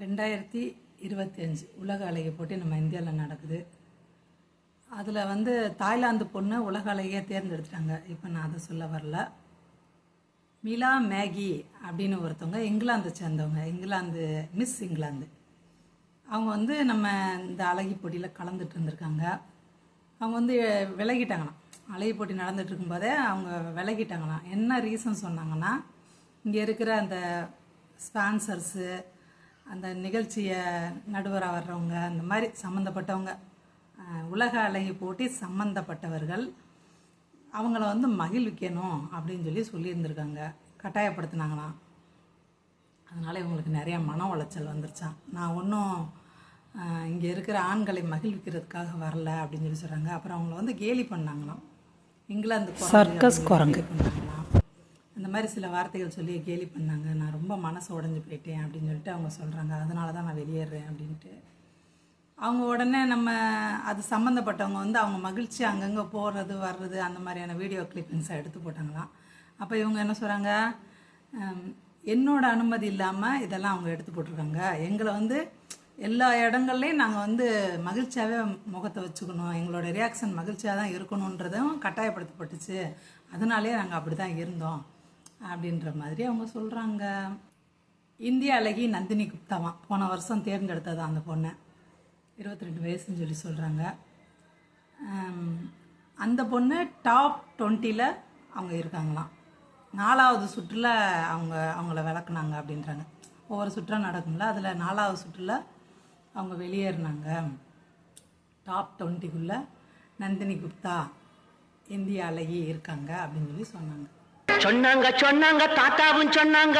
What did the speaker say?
ரெண்டாயிரத்தி இருபத்தி அஞ்சு உலக அழகி போட்டி நம்ம இந்தியாவில் நடக்குது. அதில் வந்து தாய்லாந்து பொண்ணு உலக அலையே தேர்ந்தெடுத்துட்டாங்க. இப்போ நான் அதை சொல்ல வரல. மிலா மேகி அப்படின்னு ஒருத்தவங்க இங்கிலாந்தை சேர்ந்தவங்க இங்கிலாந்து மிஸ் இங்கிலாந்து. அவங்க வந்து நம்ம இந்த அழகி போட்டியில் கலந்துட்டு இருந்திருக்காங்க. அவங்க வந்து விலகிட்டாங்களாம். அழகி போட்டி நடந்துட்டு இருக்கும்போதே அவங்க விலகிட்டாங்களாம். என்ன ரீசன் சொன்னாங்கன்னா இங்கே இருக்கிற அந்த ஸ்பான்சர்ஸு அந்த நிகழ்ச்சியை நடுவராக வர்றவங்க அந்த மாதிரி சம்மந்தப்பட்டவங்க உலக அழகி போட்டி சம்மந்தப்பட்டவர்கள் அவங்கள வந்து மகிழ்விக்கணும் அப்படின்னு சொல்லி சொல்லியிருந்திருக்காங்க. கட்டாயப்படுத்தினாங்களாம். அதனால் இவங்களுக்கு நிறைய மன உளைச்சல் வந்துருச்சான் நான் ஒன்றும் இங்கே இருக்கிற ஆண்களை மகிழ்விக்கிறதுக்காக வரல அப்படின்னு சொல்லி சொல்கிறாங்க அப்புறம் அவங்கள வந்து கேலி பண்ணாங்களாம். இங்கிலாந்து சர்க்கஸ் குரங்கு. மாதிரி சில வார்த்தைகள் சொல்லி கேலி பண்ணாங்க. நான் ரொம்ப மனசு உடஞ்சி போயிட்டேன் அப்படின்னு சொல்லிட்டு அவங்க சொல்கிறாங்க அதனால தான் நான் வெளியேறேன் அப்படின்ட்டு. அவங்க உடனே நம்ம அது சம்மந்தப்பட்டவங்க வந்து அவங்க மகிழ்ச்சி அங்கங்கே போகிறது வர்றது அந்த மாதிரியான வீடியோ கிளிப்பிங்ஸை எடுத்து போட்டாங்களாம். அப்போ இவங்க என்ன சொல்கிறாங்க என்னோட அனுமதி இல்லாமல் இதெல்லாம் அவங்க எடுத்து போட்டிருக்காங்க. எங்களை வந்து எல்லா இடங்கள்லையும் நாங்கள் வந்து மகிழ்ச்சியாகவே முகத்தை வச்சுக்கணும். எங்களோட ரியாக்ஷன் மகிழ்ச்சியாக தான் இருக்கணுன்றதும் கட்டாயப்படுத்தப்பட்டுச்சு. அதனாலேயே நாங்கள் அப்படி தான் இருந்தோம். அப்படின்ற மாதிரி அவங்க சொல்கிறாங்க இந்திய அழகி நந்தினி குப்தாவா போன வருஷம் தேர்ந்தெடுத்தது அந்த பொண்ணை? இருபத்தி ரெண்டு வயசுன்னு சொல்லி சொல்கிறாங்க அந்த பொண்ணு டாப் டுவெண்ட்டியில் அவங்க இருக்காங்களாம். நாலாவது சுற்றில் அவங்க அவங்கள விளக்குனாங்க அப்படின்றாங்க. ஒவ்வொரு சுற்றாக நடக்கும்ல அதில் நாலாவது சுற்றில் அவங்க வெளியேறினாங்க. டாப் டுவெண்ட்டிக்குள்ளே நந்தினி குப்தா இந்திய அழகி இருக்காங்க அப்படின்னு சொல்லி சொன்னாங்க. சொன்னாங்க சொன்னாங்க தாத்தாவும் சொன்னாங்க.